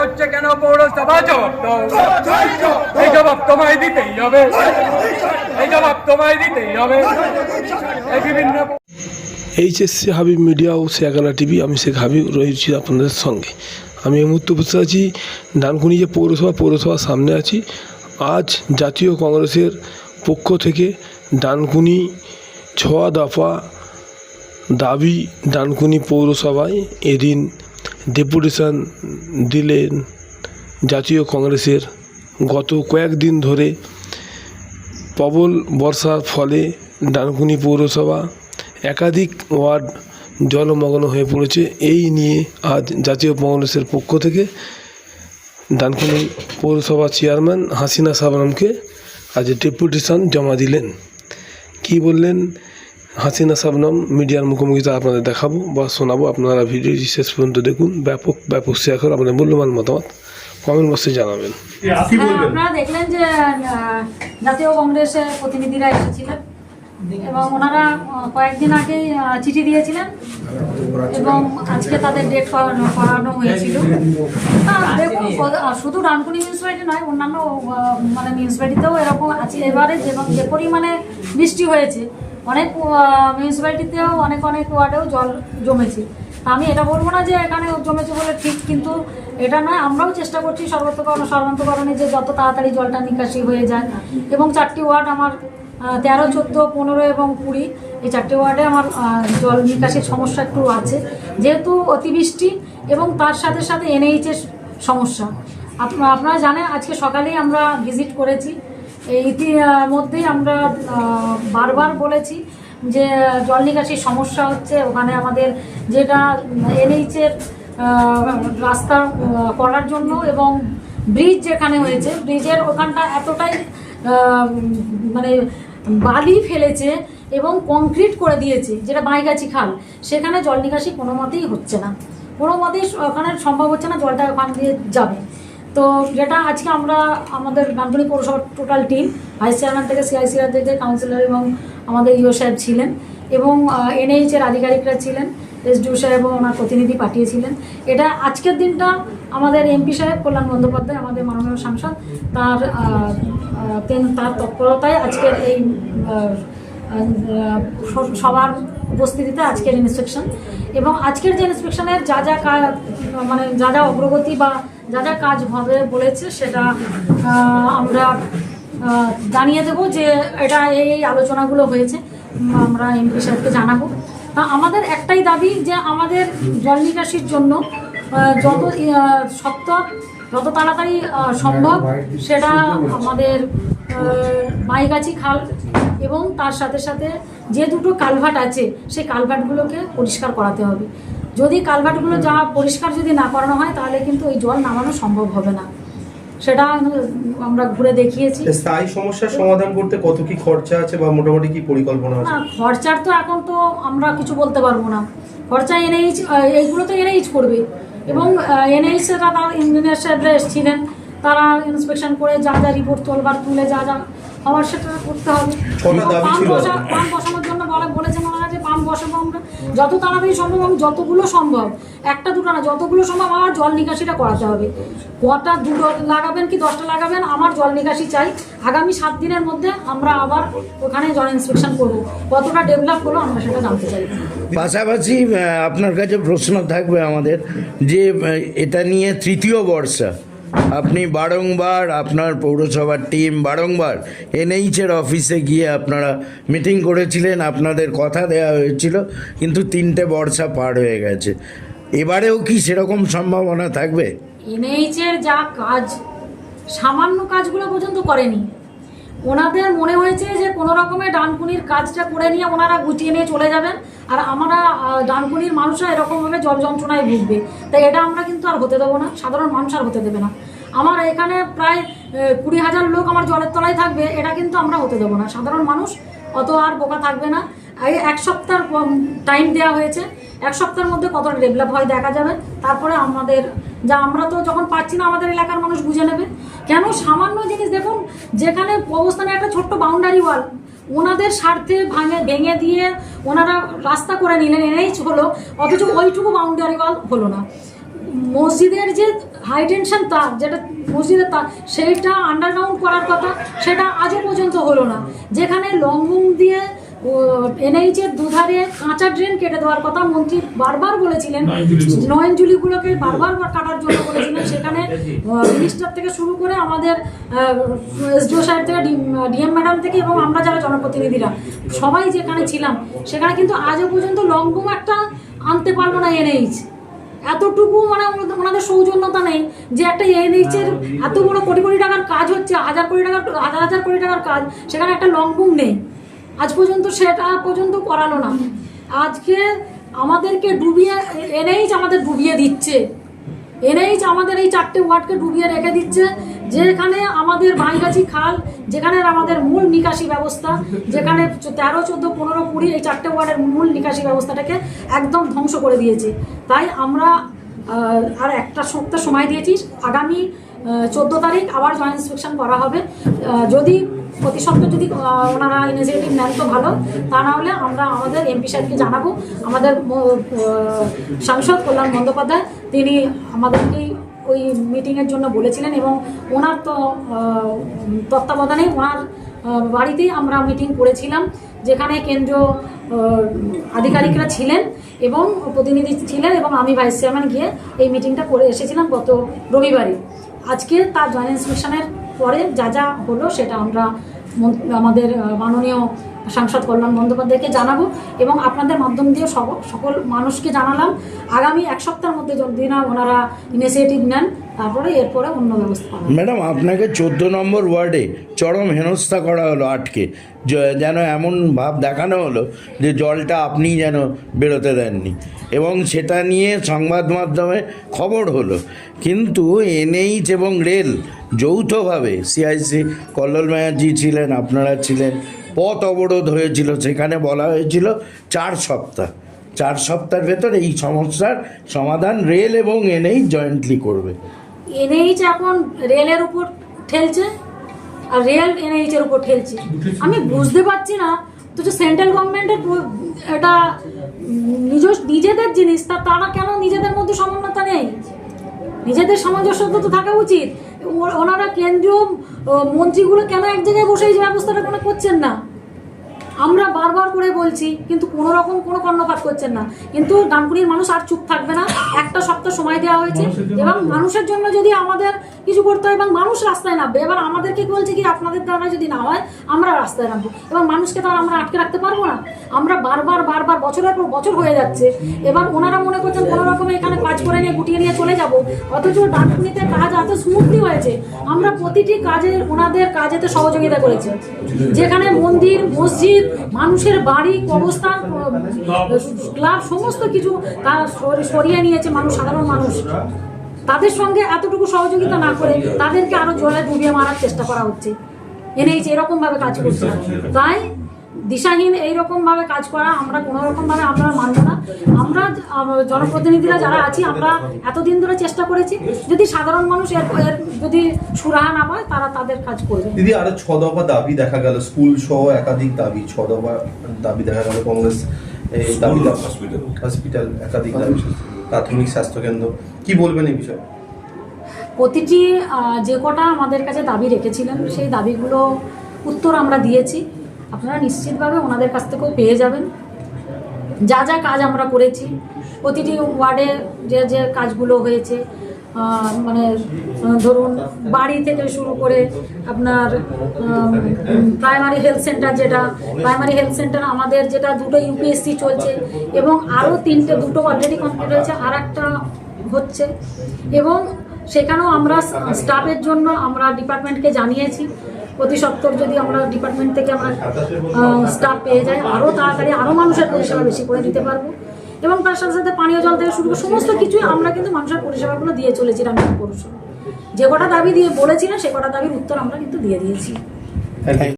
হচ্ছে কেন HSC Habib media ও শেখালা টিভি, আমি শেখ হাবিব, রয়েছি আপনাদের সঙ্গে। আমি এই মুহূর্তে বসে আছি, ডানকুনি যে পৌরসভা, পৌরসভার সামনে আছি। আজ জাতীয় কংগ্রেসের পক্ষ থেকে ডানকুনি ছ দফা দাবি ডানকুনি পৌরসভায় এদিন ডেপুটেশন দিলেন জাতীয় কংগ্রেসের। গত কয়েকদিন ধরে প্রবল বর্ষার ফলে ডানকুনি পৌরসভা একাধিক ওয়ার্ড জলমগ্ন হয়ে পড়েছে। এই নিয়ে আজ জাতীয় কংগ্রেসের পক্ষ থেকে ডানকুনি পৌরসভা চেয়ারম্যান হাসিনা সাবরামকে আজ ডেপুটেশন জমা দিলেন। কি বললেন? হাসিনা সাবনাম মিডিয়ার মুখোমুখি তা আপনাদের দেখাবো বা শোনাবো আপনারা ভিডিওটি শেষ পর্যন্ত দেখুন। ব্যাপক ব্যাপক শেয়ার করে আপনাদের মূল্যবান মতামত কমেন্ট বক্সে জানাবেন। হ্যাঁ, আপনারা দেখলেন যে জাতীয় কংগ্রেসের প্রতিনিধিরা এসেছিলেন। এবং ওনারা কয়েকদিন আগেই চিঠি দিয়েছিলেন এবং আজকে তাদের ডেট করানো হয়েছিল। শুধু রানকুনি মিউনিসিপ্যালিটি নয়, অন্যান্য মানে মিউনিসিপ্যালিটিতেও এরকম আছে এবারে যে যে পরিমাণে বৃষ্টি হয়েছে, অনেক মিউনিসিপ্যালিটিতেও অনেক অনেক ওয়ার্ডেও জল জমেছে। আমি এটা বলব না যে এখানে জমেছে বলে ঠিক, কিন্তু এটা নয়, আমরাও চেষ্টা করছি সর্বত্রকরণ সর্বান্তকরণে যে যত তাড়াতাড়ি জলটা নিকাশি হয়ে যায়। এবং চারটি ওয়ার্ড আমার তেরো, চোদ্দ, পনেরো এবং কুড়ি, এই চারটে ওয়ার্ডে আমার জল নিকাশির সমস্যা একটু আছে। যেহেতু অতিবৃষ্টি এবং তার সাথে সাথে এনএইচের সমস্যা। আপ- আপনারা জানেন, আজকে সকালেই আমরা ভিজিট করেছি। এই ইতি- মধ্যেই আমরা বারবার বলেছি যে, জল নিকাশির সমস্যা হচ্ছে। ওখানে আমাদের যেটা এনএইচের রাস্তা করার জন্য এবং ব্রিজ যেখানে হয়েছে, ব্রিজের ওখানটা এতটাই মানে বালি ফেলেছে এবং কংক্রিট করে দিয়েছে, যেটা বাইগাছি খাল। সেখানে জল নিকাশি কোনো মতেই হচ্ছে না। কোনো মতেই ওখানে সম্ভব হচ্ছে না জলটা ওখান দিয়ে যাবে। তো যেটা আজকে আমরা, আমাদের গান্ধনী পৌরসভার টোটাল টিম ভাইস চেয়ারম্যান থেকে সিআইসিআর থেকে কাউন্সিলর এবং আমাদের ইও সাহেব ছিলেন এবং এনএইচ এর আধিকারিকরা ছিলেন এসডিও সাহেব ওনার প্রতিনিধি পাঠিয়েছিলেন। এটা আজকের দিনটা আমাদের এমপি সাহেব, কল্যাণ বন্দ্যোপাধ্যায়, আমাদের মাননীয় সাংসদ, তার তার তৎপরতায় আজকের এই সবার উপস্থিতিতে আজকের ইন্সপেকশন এবং আজকের যে ইন্সপেকশনের যা যা মানে যা যা অগ্রগতি বা যা যা কাজ হবে বলেছে সেটা আমরা জানিয়ে দেবো যে এটা এই আলোচনাগুলো হয়েছে। আমরা এমপি সাহেবকে জানাব। আমাদের একটাই দাবি যে আমাদের জল নিকাশির জন্য যত সত্তর যত তাড়াতাড়ি সম্ভব সেটা আমাদের মাইগাছি খাল এবং তার সাথে সাথে যে দুটো কালভার্ট আছে সেই কালভার্টগুলোকে পরিষ্কার করাতে হবে। যদি কালভার্টগুলো যা পরিষ্কার যদি না করানো হয় তাহলে কিন্তু ওই জল নামানো সম্ভব হবে না। সেটা আমরা ঘুরে দেখিয়েছি। স্থায়ী সমস্যার সমাধান করতে কত কি খরচা আছে বা মোটামুটি কি পরিকল্পনা আছে? খরচার তো এখন তো আমরা কিছু বলতে পারব না। খরচা এনএইচ এইগুলো তো এনএইচ করবে। এবং এনএইচরা তার ইঞ্জিনিয়ার সাহেবরা এসেছিলেন তারা ইন্সপেকশন করে যা যা রিপোর্ট তোলবার, তুলে যা যা হওয়ার সেটা করতে হবে। পাম্প ছিল? বসা পাম্প বসানোর জন্য বলা বলেছেন ওনারা যে পাম্প বসাবো আমরা। যত তাড়াতাড়ি সম্ভব এবং যতগুলো সম্ভব একটা দুটো না যতগুলো সম্ভব আমার জল নিকাশিটা করাতে হবে। কটা দুটো লাগাবেন কি দশটা লাগাবেন আমার জল নিকাশি চাই। আগামী সাত দিনের মধ্যে আমরা আবার ওখানে জল ইন্সপেকশন করব। কতটা ডেভেলপ হলো আমরা সেটা জানতে চাই। পাশাপাশি আপনার কাছে প্রশ্ন থাকবে আমাদের যে এটা নিয়ে তৃতীয় বর্ষা। আপনি বারংবার আপনার পৌরসভার টিম বারংবার এনএইচের অফিসে গিয়ে আপনারা মিটিং করেছিলেন, আপনাদের কথা দেয়া হয়েছিল, কিন্তু তিনটে বর্ষা পার হয়ে গেছে। এবারেও কি সেরকম সম্ভাবনা থাকবে? এনএইচের যা কাজ, সামান্য কাজগুলো পর্যন্ত করেনি। ওনাদের মনে হয়েছে যে কোনো রকমে ডানকুনির কাজটা করে নিয়ে ওনারা গুটিয়ে নিয়ে চলে যাবেন। আর আমরা ডানকুনির মানুষরা এরকমভাবে জল যন্ত্রণায় ভুগবে। তাই এটা আমরা কিন্তু আর হতে দেবো না। সাধারণ মানুষ আর হতে দেবে না। আমার এখানে প্রায় কুড়ি হাজার লোক আমার জলের তলায় থাকবে। এটা কিন্তু আমরা হতে দেবো না। সাধারণ মানুষ অত আর বোকা থাকবে না। এই এক সপ্তাহ টাইম দেওয়া হয়েছে। এক সপ্তাহের মধ্যে কতটা ডেভেলপ হয় দেখা যাবে। তারপরে আমাদের যা আমরা তো যখন পাচ্ছি না আমাদের এলাকার মানুষ বুঝে নেবে। কেন সামান্য জিনিস দেখুন, যেখানে অবস্থানে একটা ছোট্ট বাউন্ডারি ওয়াল ওনাদের স্বার্থে ভাঙে, ভেঙে দিয়ে ওনারা রাস্তা করে নিলেন, এনেই হলো, অথচ ওইটুকু বাউন্ডারি ওয়াল হলো না। মসজিদের যে হাই টেনশন তার, যেটা মসজিদের তার সেইটা আন্ডারগ্রাউন্ড করার কথা, সেটা আজও পর্যন্ত হলো না। যেখানে লংবুম দিয়ে এনএইচের দুধারে কাঁচা ড্রেন কেটে দেওয়ার কথা মন্ত্রী বারবার বলেছিলেন। নয়নজুলিগুলোকে বারবার কাটার জন্য বলেছিলেন। সেখানে মিনিস্টার থেকে শুরু করে আমাদের এসডিও সাহেব থেকে ডিএম ম্যাডাম থেকে এবং আমরা যারা জনপ্রতিনিধিরা সবাই যেখানে ছিলাম সেখানে কিন্তু আজও পর্যন্ত লংবুম একটা আনতে পারল না এনএইচ এতটুকু মানে ওনাদের- ওনাদের সৌজন্যতা নেই যে একটা এনএইচ এর এত বড় কোটি কোটি টাকার কাজ হচ্ছে হাজার কোটি টাকার হাজার হাজার কোটি টাকার কাজ সেখানে একটা লং বুম নেই। আজ পর্যন্ত সেটা পর্যন্ত করালো না। আজকে আমাদেরকে ডুবিয়ে এনএইচ আমাদের ডুবিয়ে দিচ্ছে। এনএইচ আমাদের এই চারটে ওয়ার্ডকে ডুবিয়ে রেখে দিচ্ছে, যেখানে আমাদের বাইগাছি খাল, যেখানে আমাদের মূল নিকাশি ব্যবস্থা, যেখানে তেরো, চোদ্দ, পনেরো, কুড়ি এই চারটে ওয়ার্ডের মূল নিকাশি ব্যবস্থাটাকে একদম ধ্বংস করে দিয়েছে। তাই আমরা আর একটা সপ্তাহ সময় দিয়েছি। আগামী চোদ্দ তারিখ আবার জয়েন্ট ইন্সপেকশন করা হবে। যদি প্রতি সপ্তাহে যদি ওনারা ইনিশিয়েটিভ নেন তো ভালো। তা না হলে আমরা আমাদের এমপি সাহেবকে জানাব। আমাদের সাংসদ কল্যাণ বন্দ্যোপাধ্যায়, তিনি আমাদেরকেই ওই মিটিংয়ের জন্য বলেছিলেন এবং ওনার তো তত্ত্বাবধানে ওনার বাড়িতেই আমরা মিটিং করেছিলাম, যেখানে কেন্দ্রীয় আধিকারিকরা ছিলেন এবং প্রতিনিধি ছিলেন এবং আমি ভাইস চেয়ারম্যান গিয়ে এই মিটিংটা করে এসেছিলাম গত রবিবারে। আজকে তার জয়েন্ট ইন্সপেকশনের পরে যা যা হলো সেটা আমরা আমাদের মাননীয় সাংসদ কল্যাণ বন্দ্যোপাধ্যায়কে জানাব এবং আপনাদের মাধ্যম দিয়ে সব, সকল মানুষকে জানালাম। আগামী এক সপ্তাহের মধ্যে যদি না ওনারা ইনিশিয়েটিভ নেন, তারপরে এরপরে অন্য ব্যবস্থা ম্যাডাম, আপনাকে চোদ্দ নম্বর ওয়ার্ডে চরম হেনস্থা করা হলো আটকে। যেন এমন ভাব দেখানো হলো যে জলটা আপনি যেন বেরোতে দেননি। এবং সেটা নিয়ে সংবাদ মাধ্যমে খবর হলো। কিন্তু এনএইচ এবং রেল যৌথভাবে সিআইসি কল্লোল ব্যানার্জি ছিলেন, আপনারা ছিলেন, পথ অবরোধ হয়েছিল, সেখানে বলা হয়েছিল চার সপ্তাহ। চার সপ্তাহের ভেতর এই সমস্যার সমাধান রেল এবং এনএইচ জয়েন্টলি করবে। এনএইচ এখন রেলের উপর ঠেলছে আর রেল এনএইচের উপর ঠেলছে। আমি বুঝতে পারছি না, তো সেন্ট্রাল গভর্নমেন্টের এটা নিজ নিজেদের জিনিস তা তারা কেন নিজেদের মধ্যে সমন্বয়তা নেই? নিজেদের সামঞ্জস্যতা তো থাকা উচিত। ওনারা কেন্দ্রীয় মন্ত্রীগুলো কেন এক জায়গায় বসে এই যে ব্যবস্থাটা কোনো করছেন না? আমরা বারবার করে বলছি কিন্তু কোনো রকম কোনো কর্ণপাত করছেন না। কিন্তু ডানকুনির মানুষ আর চুপ থাকবে না। একটা সপ্তাহ সময় দেওয়া হয়েছে এবং মানুষের জন্য যদি আমাদের কিছু করতে হয় এবং মানুষ রাস্তায় নামবে। এবার আমাদেরকে বলছে কি, আপনাদের দ্বারা যদি না হয়, আমরা রাস্তায় নামবো। এবং মানুষকে তো আর আমরা আটকে রাখতে পারব না। আমরা বারবার বারবার, বছরের পর বছর হয়ে যাচ্ছে। এবার ওনারা মনে করছেন কোনো রকমে এখানে কাজ করে নিয়ে গুটিয়ে নিয়ে চলে যাব। অথচ ডানকুনিতে কাজ এত স্মুথলি হয়েছে। আমরা প্রতিটি কাজে, ওনাদের কাজেতে সহযোগিতা করেছি। যেখানে মন্দির, মসজিদ, মানুষের বাড়ি, কবরস্থান, ক্লাব, সমস্ত কিছু তারা সরিয়ে নিয়েছে মানুষ, সাধারণ মানুষ। তাদের সঙ্গে এতটুকু সহযোগিতা না করে তাদেরকে আরও জলে ডুবিয়ে মারার চেষ্টা করা হচ্ছে। এনেই এরকম ভাবে কাজ করছে। তাই দিশাহীন এইরকম ভাবে কাজ করা আমরা কোনো রকম ভাবে আমরা মানব না। আমরা জনপ্রতিনিধিরা যারা আছি আমরা এতদিন ধরে চেষ্টা করেছি যদি সাধারণ মানুষ এর এর যদি সুরাহা না পায় তারা তাদের কাজ করবে। দিদি আরও ছ দফা দাবি দেখা গেল। স্কুল সহ একাধিক দাবি ছ দফা দাবি দেখা গেল কংগ্রেস এই হসপিটাল। হসপিটাল একাধিক প্রাথমিক স্বাস্থ্যকেন্দ্র কি বলবেন এই বিষয়ে? প্রতিটি যে কটা আমাদের কাছে দাবি রেখেছিলেন সেই দাবিগুলো উত্তর আমরা দিয়েছি। আপনারা নিশ্চিতভাবে ওনাদের কাছ থেকেও পেয়ে যাবেন। যা যা কাজ আমরা করেছি প্রতিটি ওয়ার্ডে যে যে কাজগুলো হয়েছে মানে ধরুন বাড়ি থেকে শুরু করে আপনার প্রাইমারি হেলথ সেন্টার যেটা প্রাইমারি হেলথ সেন্টার আমাদের যেটা দুটো ইউপিএসসি চলছে এবং আরও তিনটে, দুটো অলরেডি কমপ্লিট হয়েছে আর একটা হচ্ছে। এবং সেখানেও আমরা স্টাফের জন্য আমরা ডিপার্টমেন্টকে জানিয়েছি। প্রতি সপ্তাহ যদি আমরা ডিপার্টমেন্ট থেকে আমরা স্টাফ পেয়ে যাই আরও তাড়াতাড়ি আরও মানুষের পরিষেবা বেশি করে দিতে পারব। এবং তার সাথে সাথে পানীয় জল থেকে শুরু করে সমস্ত কিছুই আমরা কিন্তু মানুষের পরিষেবাগুলো দিয়ে চলেছি রামপুর পৌরসভা। যে কটা দাবি দিয়ে বলেছিলেন, সে কটা দাবির উত্তর আমরা কিন্তু দিয়ে দিয়েছি।